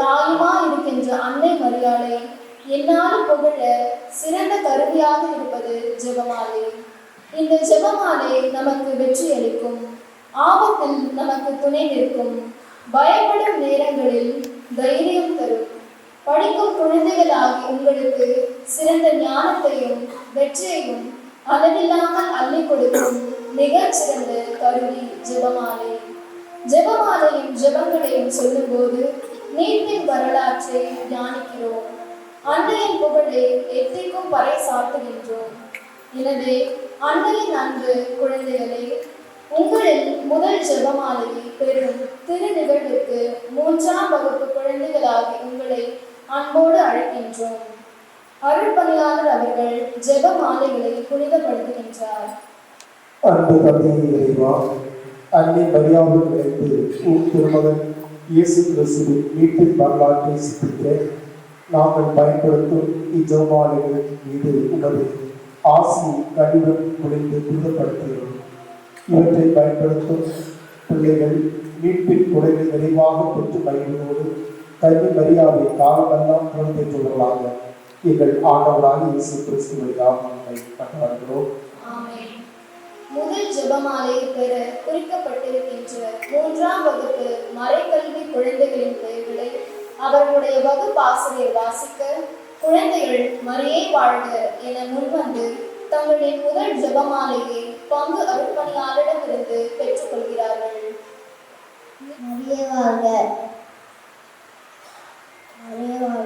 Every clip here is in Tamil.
தாயுமா இருக்கின்ற அன்னை மரியாதை என்னால் புகழ சிறந்த கருவியாக இருப்பது ஜெபமாலை. இந்த ஜெபமாலை நமக்கு வெற்றி அளிக்கும். ஆபத்தில் நமக்கு துணை நிற்கும். பயப்படும் நேரங்களில் தைரியம் தரும். படிக்கும் குழந்தைகளாகி உங்களுக்கு சிறந்த ஞானத்தையும் வெற்றியையும் அளவில்லாமல் அள்ளி கொடுக்கும் மிகச்சிறந்த கருவி ஜெபமாலை. ஜெபமாலையும் ஜெபங்களையும் சொல்லும்போது நீட்டின் வரலாற்றை தியானிக்கிறோம். அன்னையின் புகழை எத்திக்கும் பறை சாத்துகின்றோம் எனவே அன்னையின் அன்பு குழந்தைகளே உங்களில் முதல் ஜெபமாலையை பெறும் திரு நிகழ்விற்கு மூன்றாம் வகுப்பு குழந்தைகளாகி உங்களை அன்போடு அழைக்கின்றோம். அருள்பணியாளர் அவர்கள் ஜெப மாலைகளை புனிதப்படுத்துகின்றார். அன்பு தந்தையின் இறைவா அன்னை மரியாதை உன் திருமகன் இயேசு கிறிஸ்துவின் வீட்டின் வரலாற்றை சிந்திக்க நாங்கள் பயன்படுத்தும் இஜோமாலைகள் மீது உமது ஆசி கடிதம் முடிந்து புனிதப்படுத்துகிறோம் இவற்றை பயன்படுத்தும் பிள்ளைகள் மீட்பின் குறைவை நிறைவாக பெற்று மகிழ்வோடு கல்வி மரியாதை காலமெல்லாம் குழந்தைகளாக எங்கள் ஆண்டவராக இயேசு கிறிஸ்துவை நாமத்தை கண்டாடுகிறோம் ஆமென். முதல் ஜெபமாலை பெற குறிக்கப்பட்டிருக்கின்ற மூன்றாம் வகுப்பு மறைக்கல்வி குழந்தைகளின் பெயர்களை அவர்களுடைய வகுப்பாசிரியர் வாசிக்க குழந்தைகள் மரியே வாழ்க என முன்வந்து தங்களின் முதல் ஜெபமாலையை பங்கு அருட்பணியாளரிடமிருந்து பெற்றுக்கொள்கிறார்கள். மரியே வாழ்க. மரியே வாழ்க.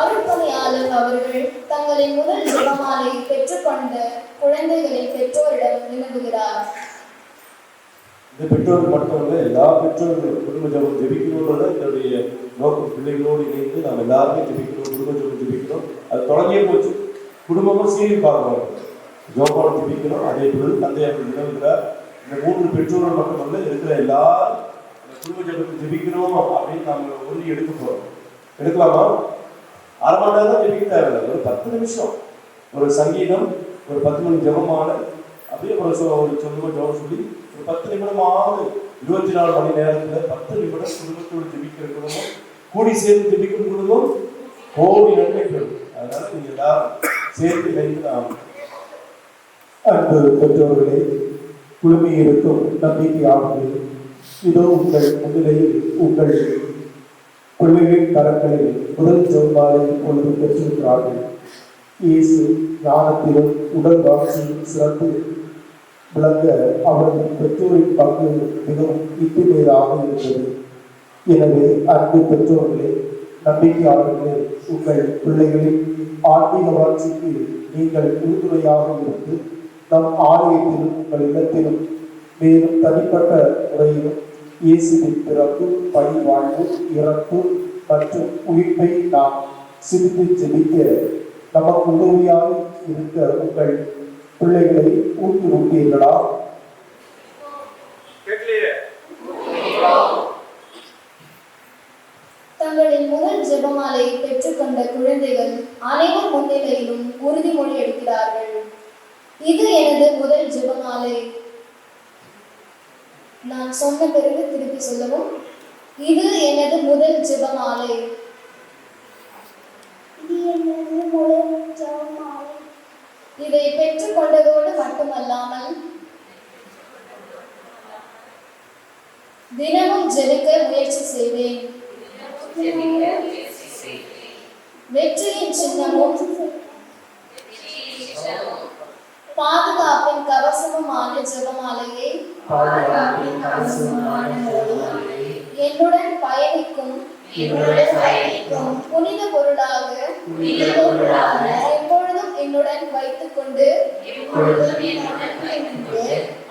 அருட்பணியாளர் அவர்கள் தங்களின் முதல் ஜெபமாலையை பெற்றுக்கொண்ட குழந்தைகளின் பெற்றோரிடம் வினவுகிறார். இந்த பெற்றோர் மட்டுமல்ல எல்லா பெற்றோர்களும் குடும்ப ஜபம் ஜெபிக்கணுன்றத என்னுடைய நோக்கம் பிள்ளைகளோடு இணைந்து நாம் எல்லாருமே ஜெபிக்கணும் குடும்ப ஜபம் ஜெபிக்கணும். அது தொடங்கிய போச்சு. குடும்பமும் சீரி பார்க்கணும் ஜோபாலம் ஜெபிக்கணும் அதே போல் தந்தையார் வினவுகிறார். இந்த மூன்று பெற்றோர்கள் மட்டுமல்ல இருக்கிற எல்லாரும் குடும்ப ஜபத்தை ஜெபிக்கணும் அப்படின்னு நாம் உறுதி எடுக்க போறோம். எடுக்கலாமா? அரை மணி நேரம் தான் ஜெபிக்க தேவையில்லை ஒரு பத்து நிமிஷம் ஒரு சங்கீதம் ஒரு பத்து மணி ஜபமான அப்படியே ஒரு சொ- ஒரு சொல்லுவ ஜபம் சொல்லி ஒரு பத்து நிமிடமாவது இருபத்தி நாலு மணி நேரத்தில் பத்து நிமிடம் குடும்பத்தோடு ஜெபிக்கிற குடும்பம் கூடி சேர்ந்து ஜெபிக்கும் குடும்பம் கோடி நன்மைகள். அதனால நீங்க எல்லாரும் சேர்த்து வைக்கலாம் அன்பு பெற்றோர்களே குழுமையிருக்கும் இருக்கும் இதோ உங்கள் முன்னிலையில் உங்கள் குழுவின் கரங்களில் முதல் செவ்வாயை கொண்டு பெற்றிருக்கிறார்கள். இயேசு ஞானத்திலும் உடல் வாழ்ச்சியிலும் சிறந்து விளங்க அவரது பெற்றோரின் பங்கு மிகவும் இன்றியமையதாக இருந்தது. எனவே அன்பு பெற்றோர்களே நம்பிக்கையாளர்களே உங்கள் பிள்ளைகளின் ஆன்மீக வளர்ச்சிக்கு நீங்கள் உறுதுணையாக இருந்து நம் ஆலயத்திலும் உங்கள் இடத்திலும் மேலும் தனிப்பட்ட முறையிலும் இயேசுவின் பிறப்பு பணி வாழ்வு இறப்பு மற்றும் உயிர்ப்பை நாம் சிரித்து ஜெபிக்க நமக்கு உதவியாக இருக்க உங்கள் பிள்ளைகளை ஊக்குவிப்பீர்களா தங்களின் முதல் ஜெபமாலையை பெற்றுக்கொண்ட குழந்தைகள் அனைவர் முன்னிலையிலும் உறுதிமொழி எடுக்கிறார்கள். இது எனது முதல் ஜெபமாலை. நான் சொன்ன பிறகு திருப்பி சொல்லவும் இது எனது முதல் ஜெபமாலை. இதை பெற்றுக் கொண்டதோடு மட்டுமல்லாமல் தினமும் ஜெபிக்க முயற்சி செய்வேன். வெற்றியின் சின்னமும் கவசமுமான ஜெபமாலையை என்னுடன் பயணிக்கும் புனித பொருளாக எப்பொழுதும் என்னுடன் வைத்துக் கொண்டு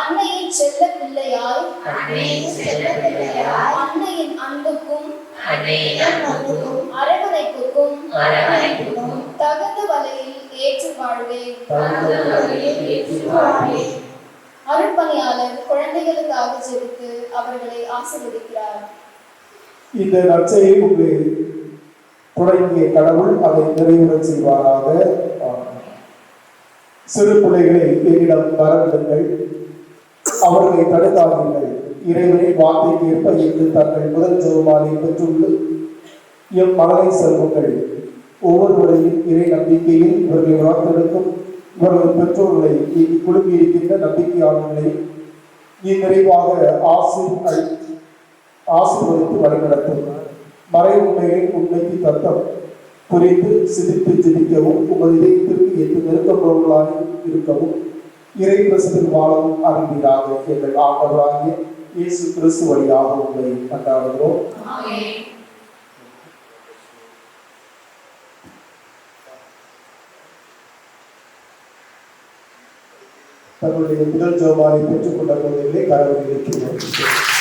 அன்னையின் செல்ல பிள்ளையாய் அன்னையின் அன்புக்கும் அரவணைப்புக்கும் ஏற்று அருட்பணியாளர் குழந்தைகளுக்காக ஜெபித்து அவர்களை ஆசீர்வதிக்கிறார். இந்த நற்செய்தி உங்களை கடவுள் அதை நிறைவுறச் செய்வாராக. சிறு பிள்ளைகளை என்னிடம் வரவிடுங்கள். அவர்களை தடுக்காதீர்கள். இறைவனின் வார்த்தைக்கு ஏற்ப இன்று தங்கள் முதல் ஜெபமாலை பெற்றுள்ள எம் மனதை செல்வங்கள். ஒவ்வொருவரையும் இறை நம்பிக்கையில் இவர்களை வளர்த்தெடுக்கும். இவர்கள் பெற்றோர்களை இங்கு குழுமியிருக்கின்ற நம்பிக்கையாளர்களை இந்நிறைவாக ஆசி ஆசீர்வதித்து வழிநடத்தும். மறை உண்மைகளின் உண்மைக்கு தத்தம். புரிந்து சிரித்து ஜெபிக்கவும். உங்கள் இதயத்திற்கு எட்டு நெருக்கப்படுவர்களாக இருக்கவும். இறை பிரசத்தில் வாழவும் அறிந்தீராக. எங்கள் ஆண்டவராகிய இயேசு கிறிஸ்து வழியாக உங்களை கண்டாடுகிறோம். தங்களுடைய முதல் ஜோபாலை பெற்றுக்கொண்ட குழந்தைகளை கரவழில் இருக்கிறோம்